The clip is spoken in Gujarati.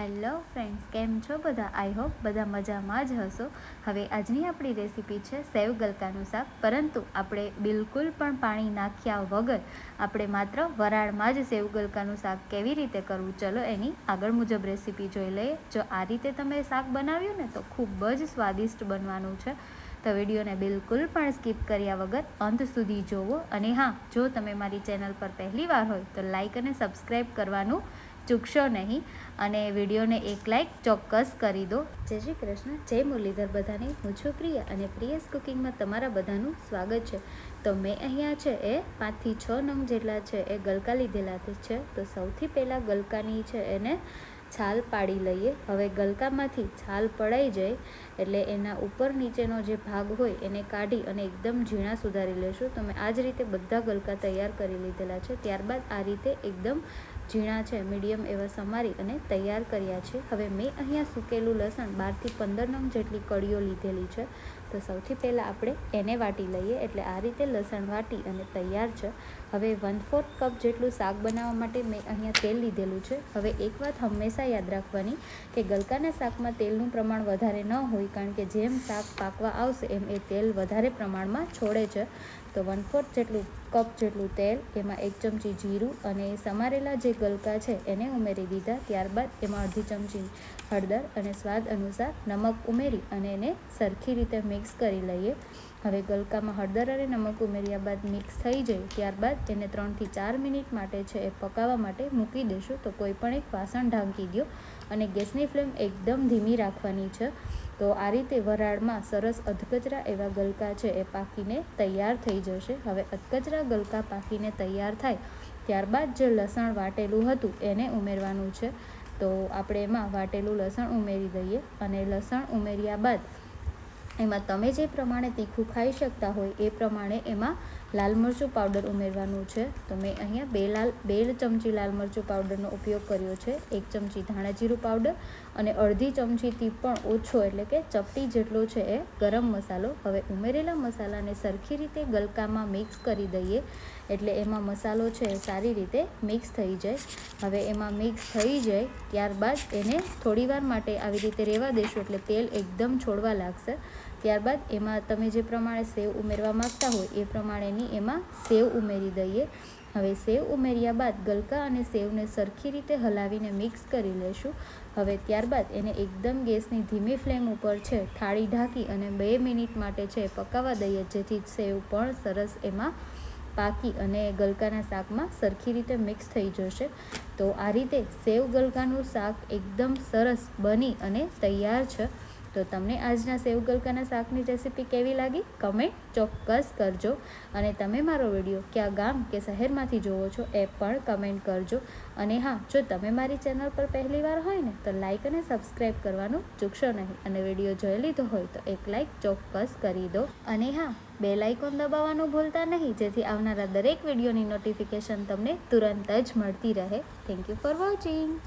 હેલો ફ્રેન્ડ્સ, કેમ છો બધા? આઈ હોપ બધા મજામાં જ હશો. હવે આજની આપણી રેસીપી છે સેવ ગલકાનું શાક. પરંતુ આપણે બિલકુલ પણ પાણી નાખ્યા વગર આપણે માત્ર વરાળમાં જ સેવ ગલકાનું શાક કેવી રીતે કરવું? ચલો એની આગળ મુજબ રેસીપી જોઈ લઈએ. જો આ રીતે તમે શાક બનાવ્યું ને તો ખૂબ જ સ્વાદિષ્ટ બનવાનું છે. તો વિડીયોને બિલકુલ પણ સ્કીપ કર્યા વગર અંત સુધી જોવો. અને હા, જો તમે મારી ચેનલ પર પહેલી વાર હોય તો લાઇક અને સબસ્ક્રાઈબ કરવાનું ચૂકશો નહીં અને વિડીયોને એક લાઇક ચોક્કસ કરી દો. જય શ્રી કૃષ્ણ. જય મુરલીધર બધાને. હું છું પ્રિય અને પ્રિયસ કુકિંગમાં તમારા બધાનું સ્વાગત છે. તો મેં અહીંયા છે એ પાંચથી છ નંગ જેટલા છે એ ગલકા લીધેલા છે. તો સૌથી પહેલાં ગલકાની છે એને છાલ પાડી લઈએ. હવે ગલકામાંથી છાલ પડાઈ જાય એટલે એના ઉપર નીચેનો જે ભાગ હોય એને કાઢી અને એકદમ ઝીણા સુધારી લેશું. તો મેં આ જ રીતે બધા ગલકા તૈયાર કરી લીધેલા છે. ત્યારબાદ આ રીતે એકદમ ઝીણા છે, મીડિયમ એવા સમારી અને તૈયાર કર્યા છે. હવે મેં અહીંયા સૂકેલું લસણ બારથી પંદર નંગ જેટલી કળીઓ લીધેલી છે. તો સૌથી પહેલાં આપણે એને વાટી લઈએ એટલે આ રીતે લસણ વાટી અને તૈયાર છે. હવે વન ફોર્થ કપ જેટલું શાક બનાવવા માટે મેં અહીંયા તેલ લીધેલું છે. હવે એક વાત હંમેશા યાદ રાખવાની કે ગલકાના શાકમાં તેલનું પ્રમાણ વધારે ન હોય કારણ કે જેમ શાક પાકવા આવશે એમ એ તેલ વધારે પ્રમાણમાં છોડે છે. તો વન ફોર્થ જેટલું કપ જેટલું તેલ, એમાં એક ચમચી જીરું અને સમારેલા જે ગલકા છે એને ઉમેરી દીધા. ત્યારબાદ એમાં અડધી ચમચી હળદર અને સ્વાદ અનુસાર નમક ઉમેરી અને એને સરખી રીતે મિક્સ કરી લઈએ. હવે ગલકામાં હળદર અને નમક ઉમેર્યા બાદ મિક્સ થઈ જાય ત્યારબાદ એને ત્રણથી ચાર મિનિટ માટે છે એ પકાવવા માટે મૂકી દેશું. તો કોઈ પણ એક વાસણ ઢાંકી દો અને ગેસની ફ્લેમ એકદમ ધીમી રાખવાની છે. તો આ રીતે વરાળમાં સરસ અધકચરા એવા ગલકા છે એ પાકીને તૈયાર થઈ જશે. હવે અધકચરા ગલકા પાકીને તૈયાર થાય ત્યારબાદ જે લસણ વાટેલું હતું એને ઉમેરવાનું છે. તો આપણે એમાં વાટેલું લસણ ઉમેરી દઈએ અને લસણ ઉમેર્યા બાદ એમાં તમે જે પ્રમાણે તીખું ખાઈ શકતા હોય એ પ્રમાણે એમાં લાલ મરચું પાવડર ઉમેરવાનું છે. તો મેં અહીંયા બે લાલ, બે ચમચી લાલ મરચું પાવડરનો ઉપયોગ કર્યો છે. એક ચમચી ધાણા જીરું પાવડર અને અડધી ચમચીથી પણ ઓછો, એટલે કે ચપટી જેટલો છે એ ગરમ મસાલો. હવે ઉમેરેલા મસાલાને સરખી રીતે ગલકામાં મિક્સ કરી દઈએ, એટલે એમાં મસાલો છે એ સારી રીતે મિક્સ થઈ જાય. હવે એમાં મિક્સ થઈ જાય ત્યારબાદ એને થોડીવાર માટે આવી રીતે રહેવા દેશું, એટલે તેલ એકદમ છોડવા લાગશે. ત્યારબાદ એમાં તમે જે પ્રમાણે સેવ ઉમેરવા માગતા હોય એ પ્રમાણેની એમાં સેવ ઉમેરી દઈએ. હવે સેવ ઉમેર્યા બાદ ગલકા અને સેવને સરખી રીતે હલાવીને મિક્સ કરી લેશું. હવે ત્યારબાદ એને એકદમ ગેસની ધીમી ફ્લેમ ઉપર છે, થાળી ઢાંકી અને બે મિનિટ માટે છે પકાવવા દઈએ, જેથી સેવ પણ સરસ એમાં પાકી અને ગલકાના શાકમાં સરખી રીતે મિક્સ થઈ જશે. તો આ રીતે સેવ ગલકાનું શાક એકદમ સરસ બની અને તૈયાર છે. તો તમને આજના સેવ ગલકાના શાકની રેસીપી કેવી લાગી? કમેન્ટ ચોક્કસ કરજો. અને તમે મારો વીડિયો ક્યાં ગામ કે શહેરમાંથી જોવો છો એ પણ કમેન્ટ કરજો. અને હા, જો તમે મારી ચેનલ પર પહેલી વાર હોય ને, તો લાઇક અને સબસ્ક્રાઈબ કરવાનું ચૂકશો નહીં. અને વીડિયો જોઈ લીધો હોય તો એક લાઇક ચોક્કસ કરી દો. અને હા બે લાઇકોન દબાવવાનું ભૂલતા નહીં, જેથી આવનારા દરેક વિડીયોની નોટિફિકેશન તમને તુરંત જ મળતી રહે. Thank you for watching.